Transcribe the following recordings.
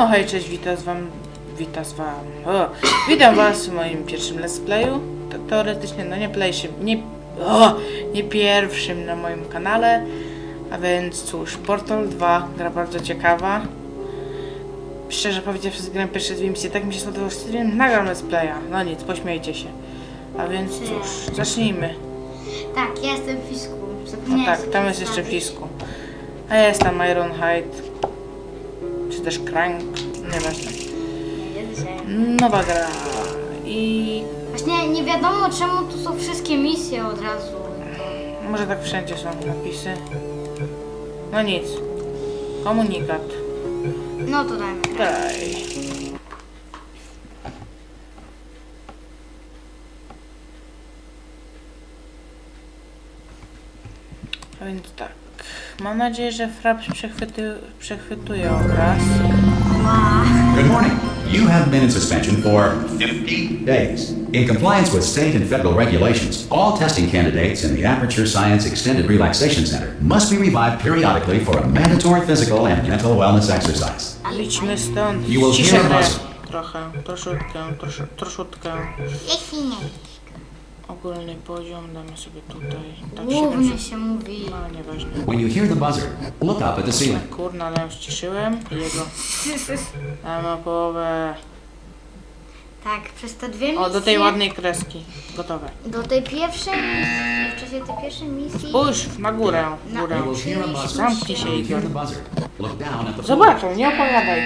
No hej, cześć, witam z wam, witam z wam, o, witam was w moim pierwszym let's playu, to, teoretycznie, no nie playszym, nie, o, nie pierwszym na moim kanale, a więc cóż, Portal 2, gra bardzo ciekawa, szczerze powiedziawszy, grałem pierwsze dwie misje, tak mi się spodobał, że nagram let's playa, no nic, pośmiejcie się, a więc cóż, zacznijmy, Tak, ja jestem w Fisku. no tak, tam jest jeszcze wstawić. Fisku, a ja jestem Ironhide, czy też Crank, nieważne. Nowa gra. I Właśnie nie wiadomo czemu tu są wszystkie misje od razu. może tak wszędzie są napisy. No nic. Komunikat. No to dajmy. Daj. A więc tak. Mam nadzieję, że Fraps przechwyty, przechwytuje obraz. Good morning. You have been in suspension for 50 days. In compliance with state and federal regulations, all testing candidates in the Aperture Science Extended Relaxation Center must be revived periodically for a mandatory physical and mental wellness exercise. Idźmy stąd. You will hear grę. us. Trochę, troszeczkę, trosze, troszeczkę. Jeśli nie. Ogólny poziom damy sobie tutaj. Tak Głównie się mówi. No, nieważne. When you hear the buzzer, look up at the ceiling. Kurna, ale już ciszyłem i jego. Damy o połowę. Tak, przez te dwie misje. O, do tej ładnej kreski. Gotowe. Do tej pierwszej misji. W czasie tej pierwszej misji. Spójrz na górę. Na- górę. You will hear a buzzer. Zamknij się, When you hear idiot. the buzzer, look down at the floor. Zobaczą, nie opowiadaj.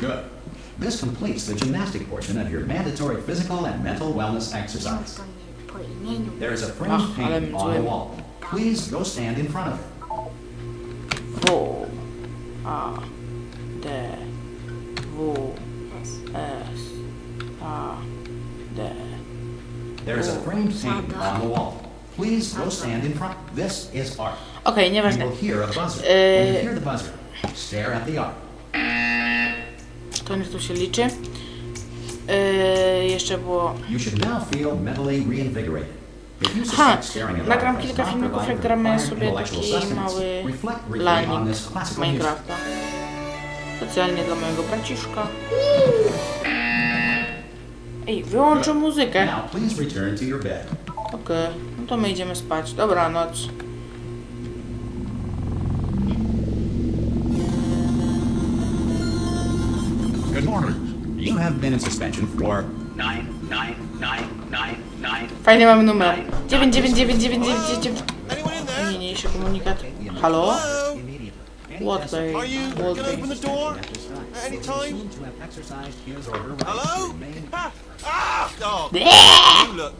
Good. This completes the gymnastic portion of your mandatory physical and mental wellness exercise. to nie po imieniu. There is a framed Ach, ale painting on the wall. Please go stand in front of it. W. A. D. W. S. A. D. There is a framed painting on the wall. Please go stand in front. This is art. Okej, You nieważne. will hear a buzzer. Uh, When you hear the buzzer, stare at the art. To niech tu się liczy. Yy, jeszcze było. Ha! Nagram kilka filmików, jak gramy sobie taki mały lanik z. Minecrafta. Specjalnie dla mojego braciszka. Ej, wyłączę muzykę. Okej, no to my idziemy spać. Dobranoc. Good morning. You have been in suspension for nine, nine, nine, nine, nine. Fajny mamy numer. 99999. Anyone in there? Niniejszy komunikat. Halo? Hello? What day? Are you What gonna open the door at any time? Hello? Ah! ah! Oh, you look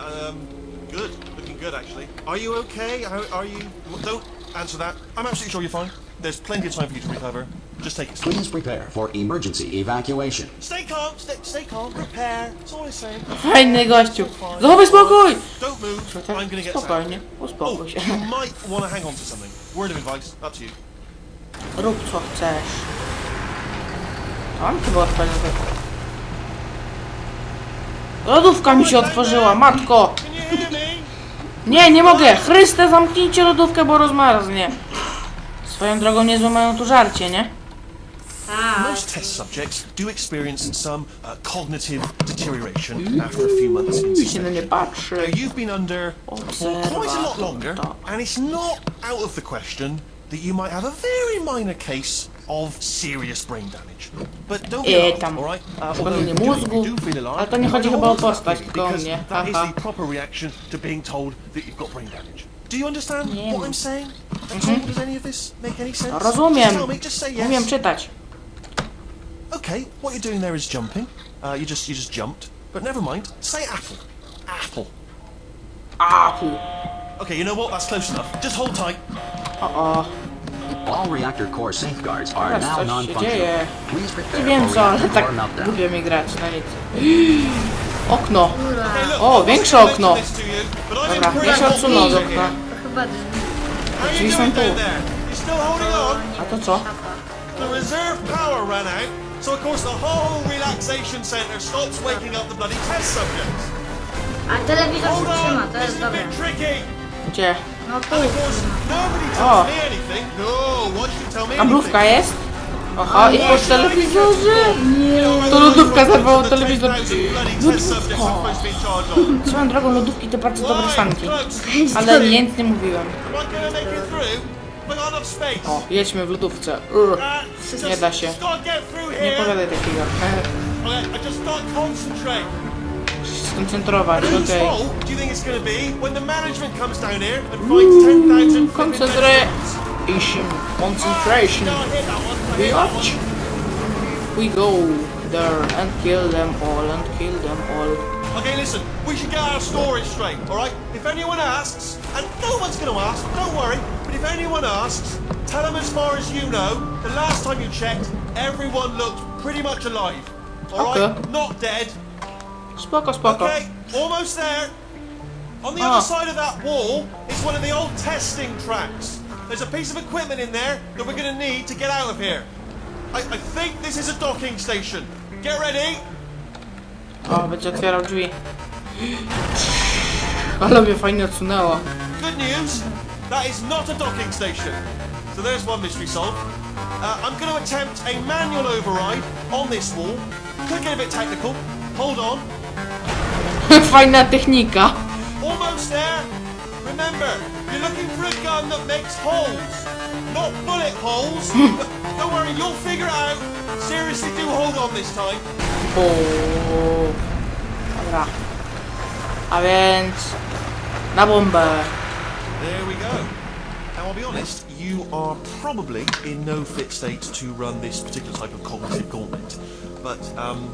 um, good. Looking good, actually. Are you okay? How, are you? Don't answer that. I'm absolutely sure you're fine. There's plenty of time for you to recover. Just take it slow. Please prepare for emergency evacuation. Stay calm. Stay, stay calm. Prepare. That's all I'm saying. Fajny gościu. Zachowaj spokój! Don't move. I'm gonna get spokojnie, Oh, uspokój się. you might want to hang on to something. Word of advice. Up to you. Rób co chcesz. Tam chyba odpalił Lodówka mi się otworzyła, matko! Can you hear me? Nie, nie mogę! Chryste, zamknijcie lodówkę, bo rozmarznie. Swoją drogą niezłe mają tu żarcie, nie? Ah. Most test subjects do experience some uh, cognitive deterioration after a few months in Mi się na suspension. Now, you've been under for quite a lot longer, and it's not out of the question that you might have a very minor case of serious brain damage. But don't be E, eh, all right? a, Although you do- you do feel alarmed, to nie chodzi chyba o hold on to postać, tylko o because mnie. That is the proper reaction to being told that you've got brain damage. Do you understand what I'm saying? Mhm. All? Does any of this make any sense? Just Rozumiem. tell me, just say yes. Umiem czytać. Okay, what you're doing there is jumping. Uh, you just you just jumped. But never mind. Say apple. Apple. Apple. Okay, you know what? That's close enough. Just hold tight. O. All reactor core safeguards are Teraz now coś się non-functional. dzieje. Please prepare Nie wiem for co, ale reactor tak core meltdown. lubię mi grać, no nic. Okno. Hey, look, O, I większe okno. mentioning this to you, but I Dobra, didn't ja się odsunę od what okna. here. To chyba How you Drzwi są doing tu. down there? You still holding on? A to co? The reserve power ran out, so of course the whole relaxation center stops waking up the bloody test subjects. A telewizor Hold się trzyma, on, to this jest is a dobre. bit tricky. Gdzie? No tu. And of course, nobody Oh. tells me anything. No, once you tell me anything, jest? Aha, i po telewizorze. To lodówka zerwała telewizor. Lodówka. Swoją drogą lodówki to bardzo dobre sanki. Ale nic nie mówiłem. O, jedźmy w lodówce. Urgh, nie da się. Nie powiadaj takiego. Skoncentrować, okej. Okay. Concentration. We go there and kill them all and kill them all. Okay, listen, we should get our story straight, alright? If anyone asks, and no one's gonna ask, don't worry, if anyone asks, tell them as far as you know, the last time you checked, everyone looked pretty much alive. Alright? Okay. Not dead. Spoko, spoko. Okay, almost there. On the Ah. other side of that wall is one of the old testing tracks. There's a piece of equipment in there that we're going to need to get out of here. I, I think this is a docking station. Get ready. O, będzie otwierał drzwi. Ale mnie fajnie odsunęło. Good news, that is not a docking station. So there's one mystery solved. Uh, I'm going to attempt a manual override on this wall. Could get a bit technical. Hold on. Fajna technika. Almost there. Remember, you're looking for a gun that makes holes, not bullet holes. Don't worry, you'll figure it out. Seriously, do hold on this time. O. Dobra. A więc... Na bombę. There we go. Now, I'll be honest, you are probably in no fit state to run this particular type of cognitive gauntlet. But um,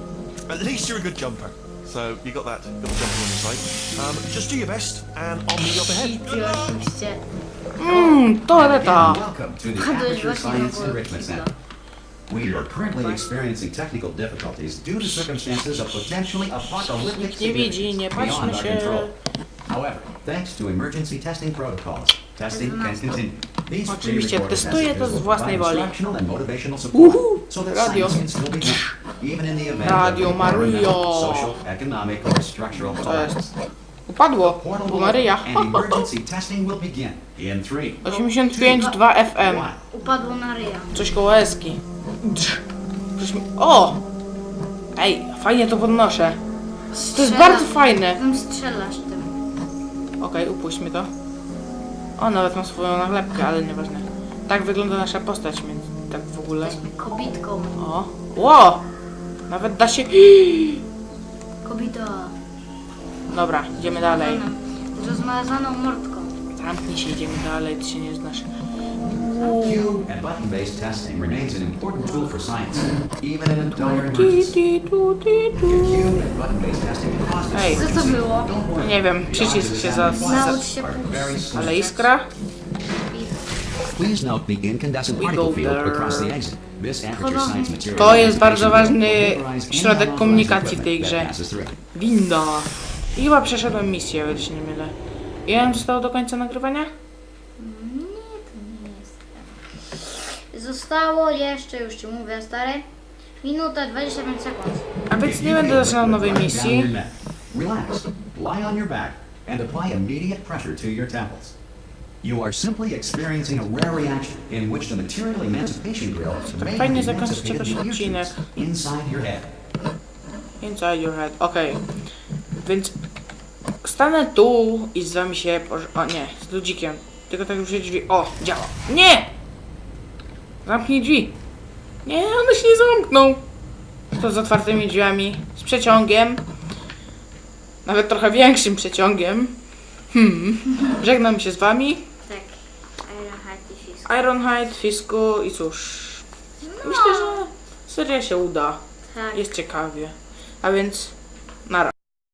at least you're a good jumper. So you got that, little jumper on your side. Um, just do your best, and I'll meet you up ahead. Good luck. oczywiście. Mmm, toaleta. Welcome to the To jest Aperture Science Enrichment. Center. We are currently experiencing technical difficulties due to circumstances of potentially apocalyptic Nie significance beyond our control. However, thanks to emergency testing protocols, testing can continue. These Oczywiście testuję to z własnej woli. instructional and motivational support Uhu, radio. science can still be done, even in the event Radio of environmental, Maria. social, economic, or structural To jest. Upadło. Maryja. open and emergency testing will begin in three, 85,2 FM. Upadło na ryja. Coś koło eski. Coś mi... O! Ej, fajnie to podnoszę. To jest bardzo fajne. Tam strzelasz tym. Okej, upuśćmy to. O, nawet ma swoją nalepkę, ale nieważne. Tak wygląda nasza postać, więc tak w ogóle. Kobitką. O! Ło! Nawet da się... Kobita. Dobra, idziemy dalej. Z rozmazaną mordką. Zamknij się, idziemy dalej, ty się nie znasz. And button-based testing remains an important tool for science, even in a dire Ti, emergency. ti, tu, ti, tu. Cube and button-based testing causes Ej, Co to było? Nie wiem, przycisk się za... za Naucz się soon. ale iskra? Please note the incandescent particle field across the exit. This aperture science material To jest bardzo ważny środek komunikacji w tej grze. Winda. I chyba przeszedłem misję, o ile się nie mylę. Ile nam zostało do końca nagrywania? Nie, to nie jest. Zostało jeszcze, już ci mówię, stary. Minuta 25 sekund. A więc nie będę zaczynał nowej misji. Relax, lie on your back, and apply immediate pressure to your temples. You are simply experiencing a rare reaction in which the material emancipation grill may fajnie have zakończyć emancipated the odcinek. inside your head. Inside your head. Okej. Więc stanę tu i z wami się... poż- O nie, z ludzikiem. Tylko tak już drzwi. O, działa. Nie! Zamknij drzwi. Nie, one się nie zamkną. To z otwartymi drzwiami. Z przeciągiem. Nawet trochę większym przeciągiem. Hmm. Żegnam się z wami. Tak. Ironheart i Fisk. Ironhide, Fisku i cóż. Myślę, że seria się uda. Tak. Jest ciekawie. A więc